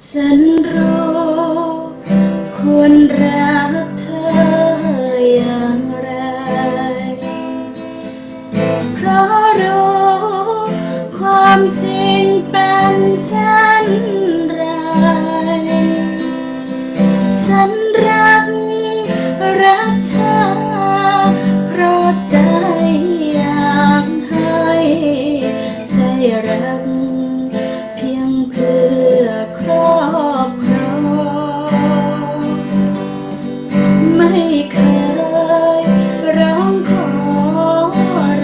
ฉันรู้ควรรักเธออย่างไร เพราะรู้ความจริงเป็นฉันไรฉัน เคยร้องขอ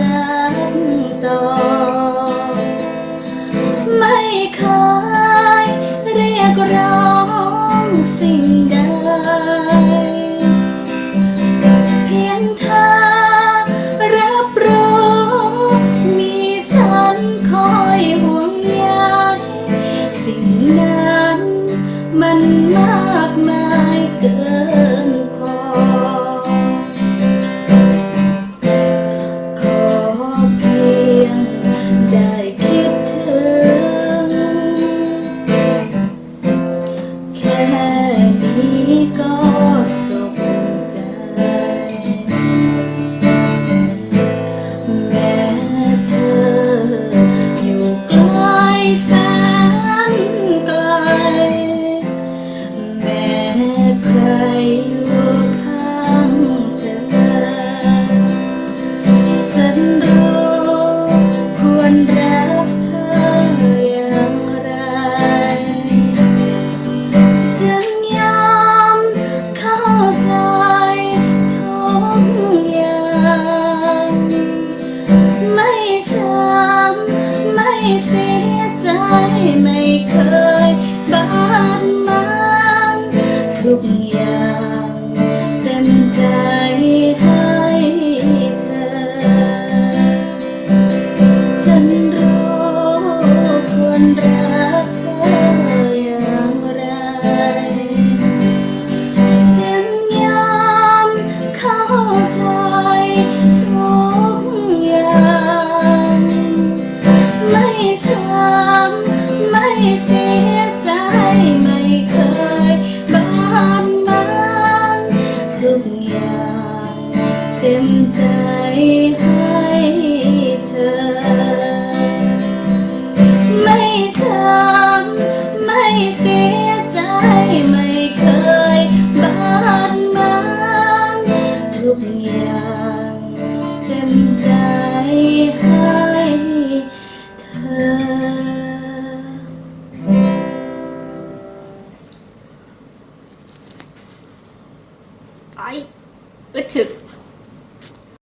รักต่อ ไม่เคยเรียกร้องสิ่งใด เพียงเธอรับรู้มีฉันคอยห่วงใยสิ่งนั้นมันมากมายเกิน ช้ำไม่เสียใจไม่เคย ให้เธอ ไม่ช้ำไม่เสียใจไม่เคยบาดหมางทุกอย่างเต็มใจให้เธอ ไอ้เออฉึก